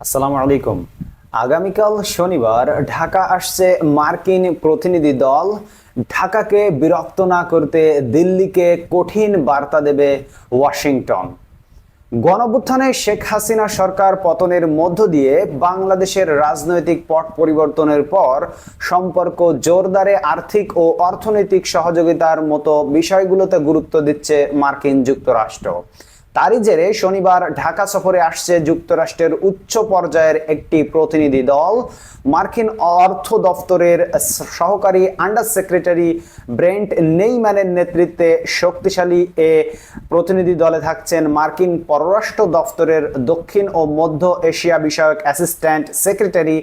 আসসালামু আলাইকুম। আগামীকাল শনিবার ঢাকা আসছে মার্কিন প্রতিনিধি দল। ঢাকাকে বিরক্ত না করতে দিল্লিকে কঠিন বার্তা দেবে ওয়াশিংটন। গণভ্যুত্থানে শেখ হাসিনা সরকার পতনের মধ্য দিয়ে বাংলাদেশের রাজনৈতিক পট পরিবর্তনের পর সম্পর্ক জোরদারে আর্থিক ও অর্থনৈতিক সহযোগিতার মতো বিষয়গুলোতে গুরুত্ব দিচ্ছে মার্কিন যুক্তরাষ্ট্র। তারই জেরে শনিবার ঢাকা সফরে আসছে যুক্তরাষ্ট্রের উচ্চ পর্যায়ের একটি প্রতিনিধি দল। মার্কিন অর্থ দফতরের সহকারী আন্ডার সেক্রেটারি ব্রেন্ট নেইম্যানের নেতৃত্বে শক্তিশালী এ প্রতিনিধি দলে থাকছেন মার্কিন পররাষ্ট্র দফতরের দক্ষিণ ও মধ্য এশিয়া বিষয়ক অ্যাসিস্ট্যান্ট সেক্রেটারি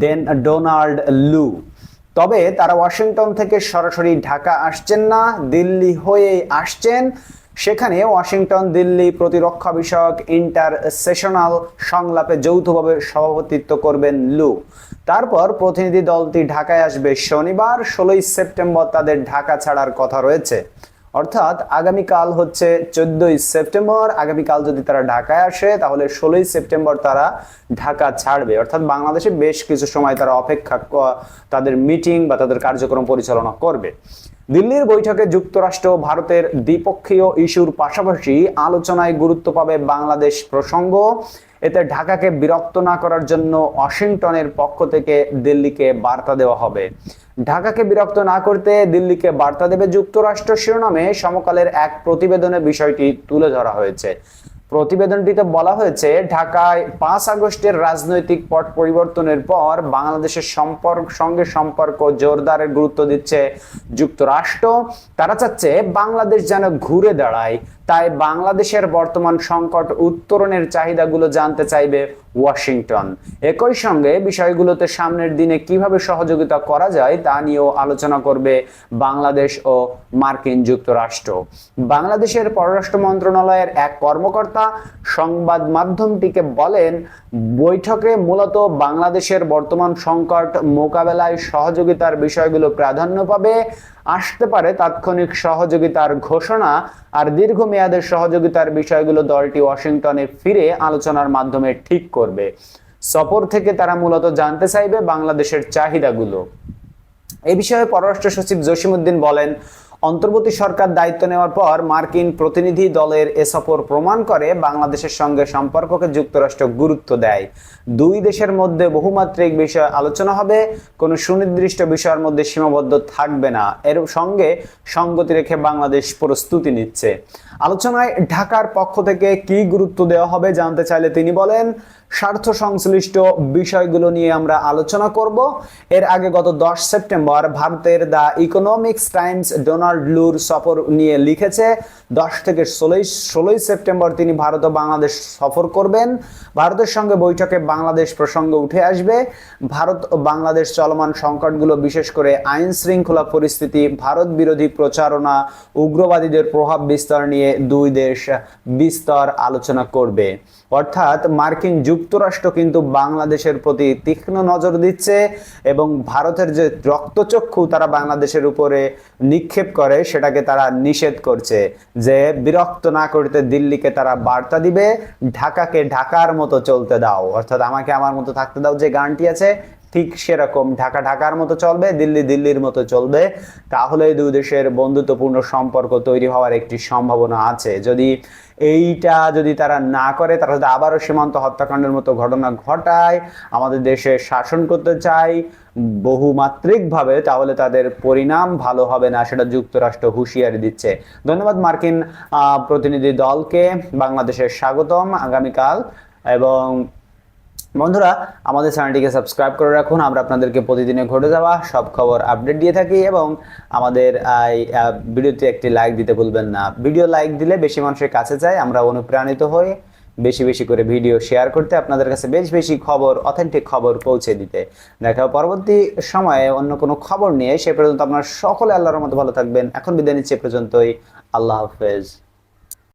ডেন ডোনাল্ড লু। তবে তারা ওয়াশিংটন থেকে সরাসরি ঢাকা আসছেন না, দিল্লি হয়েই আসছেন। সেখানে ওয়াশিংটন, দিল্লি প্রতিরক্ষা বিষয়ক ইন্টার সেশনাল সংলাপে যৌথভাবে সভাপতিত্ব করবেন লু। তারপর প্রতিনিধি দলটি ঢাকায় আসবে। শনিবার, ষোলোই সেপ্টেম্বর তাদের ঢাকা ছাড়ার কথা রয়েছে। অর্থাৎ আগামীকাল হচ্ছে চোদ্দই সেপ্টেম্বর। আগামীকাল যদি তারা ঢাকায় আসে, তাহলে ষোলোই সেপ্টেম্বর তারা ঢাকা ছাড়বে। অর্থাৎ বাংলাদেশে বেশ কিছু সময় তারা অপেক্ষা তাদের মিটিং বা তাদের কার্যক্রম পরিচালনা করবে। দিল্লির বৈঠকে যুক্তরাষ্ট্র ভারতের দ্বিপক্ষীয় ইস্যুর পাশাপাশি আলোচনায় গুরুত্ব পাবে বাংলাদেশ প্রসঙ্গ। এতে ঢাকাকে বিরক্ত না করার জন্য ওয়াশিংটনের পক্ষ থেকে দিল্লিকে বার্তা দেওয়া হবে। ঢাকাকে বিরক্ত না করতে দিল্লিকে বার্তা দেবে যুক্তরাষ্ট্র। শিরোনামে সমকালের এক প্রতিবেদনে বিষয়টি তুলে ধরা হয়েছে। প্রতিবেদনটিতে বলা হয়েছে, ঢাকায় পাঁচ আগস্টের রাজনৈতিক পট পরিবর্তনের পর বাংলাদেশের সম্পর্ক, সঙ্গে সম্পর্ক জোরদারের গুরুত্ব দিচ্ছে যুক্তরাষ্ট্র। তারা চাচ্ছে বাংলাদেশ যেন ঘুরে দাঁড়ায়। তাই বাংলাদেশের বর্তমান সংকট উত্তরণের চাহিদাগুলো জানতে চাইবে ওয়াশিংটন। একই সঙ্গে বিষয়গুলোতে সামনের দিনে কীভাবে সহযোগিতা করা যায় তা নিয়েও আলোচনা করবে বাংলাদেশ ও মার্কিন যুক্তরাষ্ট্র। বাংলাদেশের পররাষ্ট্র মন্ত্রণালয়ের এক কর্মকর্তা সংবাদ মাধ্যমটিকে বলেন, বৈঠকে মূলত বাংলাদেশের বর্তমান সংকট মোকাবেলায় সহযোগিতার বিষয়গুলো প্রাধান্য পাবে। আসতে পারে তাৎক্ষণিক সহযোগিতার ঘোষণা আর দীর্ঘমেয়াদের সহযোগিতার বিষয়গুলো দলটি ওয়াশিংটনে ফিরে আলোচনার মাধ্যমে ঠিক করবে। সফর থেকে তারা মূলত জানতে চাইবে বাংলাদেশের চাহিদাগুলো। এ বিষয়ে পররাষ্ট্র সচিব জসিমউদ্দিন বলেন অন্তর্বর্তী সরকার দায়িত্ব নেওয়ার পর মার্কিন প্রতিনিধি দলের এ সফর প্রমাণ করে বাংলাদেশের সঙ্গে সম্পর্ককে যুক্তরাষ্ট্র গুরুত্ব দেয়। দুই দেশের মধ্যে বহুমাত্রিক বিষয় আলোচনা হবে। কোনো সুনির্দিষ্ট বিষয়ের মধ্যে সীমাবদ্ধ থাকবে না। এর সঙ্গে সঙ্গতি রেখে বাংলাদেশ প্রস্তুতি নিচ্ছে। আলোচনায় ঢাকার পক্ষ থেকে কি গুরুত্ব দেওয়া হবে জানতে চাইলে তিনি বলেন, স্বার্থ সংশ্লিষ্ট বিষয়গুলো নিয়ে আমরা আলোচনা করব। এর আগে গত দশ সেপ্টেম্বর ভারতের দ্য ইকোনমিক্স টাইমস ডোনাল্ড লুর সফর নিয়ে লিখেছে। দশ থেকে ষোলোই ষোলোই সেপ্টেম্বর তিনি ভারত ও বাংলাদেশ সফর করবেন। ভারতের সঙ্গে বৈঠকে বাংলাদেশ প্রসঙ্গ উঠে আসবে। ভারত ও বাংলাদেশ চলমান সংকটগুলো বিশেষ করে আইন শৃঙ্খলা পরিস্থিতি, ভারত বিরোধী প্রচারণা, উগ্রবাদীদের প্রভাব বিস্তার নিয়ে দুই দেশ বিস্তর আলোচনা করবে। অর্থাৎ মার্কিন যুক্তরাষ্ট্র কিন্তু বাংলাদেশের প্রতি তীক্ষ্ণ নজর দিচ্ছে এবং ভারতের যে রক্তচক্ষু, তারা বাংলাদেশের উপরে নিক্ষেপ করে, সেটাকে তারা নিষেধ করছে যে বিরক্ত না করতে দিল্লিকে তারা বার্তা দিবে, ঢাকাকে ঢাকার মতো চলতে দাও। অর্থাৎ আমাকে আমার মতো থাকতে দাও যে গানটি আছে ঠিক সেরকম ঢাকা ঢাকার মতো চলবে, দিল্লি দিল্লির মতো চলবে। তাহলে দুই দেশের বন্ধুত্বপূর্ণ সম্পর্ক তৈরি হওয়ার একটি সম্ভাবনা আছে। যদি এইটা যদি তারা না করে, তারা যদি আবারও সীমান্ত হত্যাকাণ্ডের মতো ঘটনা ঘটায়, আমাদের দেশে শাসন করতে চায় বহুমাত্রিকভাবে, তাহলে তাদের পরিণাম ভালো হবে না, সেটা যুক্তরাষ্ট্র হুঁশিয়ারি দিচ্ছে। ধন্যবাদ মার্কিন প্রতিনিধি দলকে। বাংলাদেশের স্বাগতম আগামীকাল এবং বন্ধুরা, আমাদের চ্যানেলটিকে সাবস্ক্রাইব করে রাখুন। আমরা আপনাদেরকে প্রতিদিনে ঘটে যাওয়া সব খবর আপডেট দিয়ে থাকি এবং আমাদের ভিডিওতে একটি লাইক দিতে ভুলবেন না। ভিডিও লাইক দিলে বেশি মানুষের কাছে যায়, আমরা অনুপ্রাণিত হই। বেশি বেশি করে ভিডিও শেয়ার করতে আপনাদের কাছে বেশ, বেশি খবর অথেন্টিক খবর পৌঁছে দিতে। দেখা পরবর্তী সময়ে অন্য কোনো খবর নিয়ে। সে পর্যন্ত আপনারা সকলে আল্লাহর মতো ভালো থাকবেন। এখন বিদায় নিচ্ছি এ পর্যন্তই। আল্লাহ হাফেজ।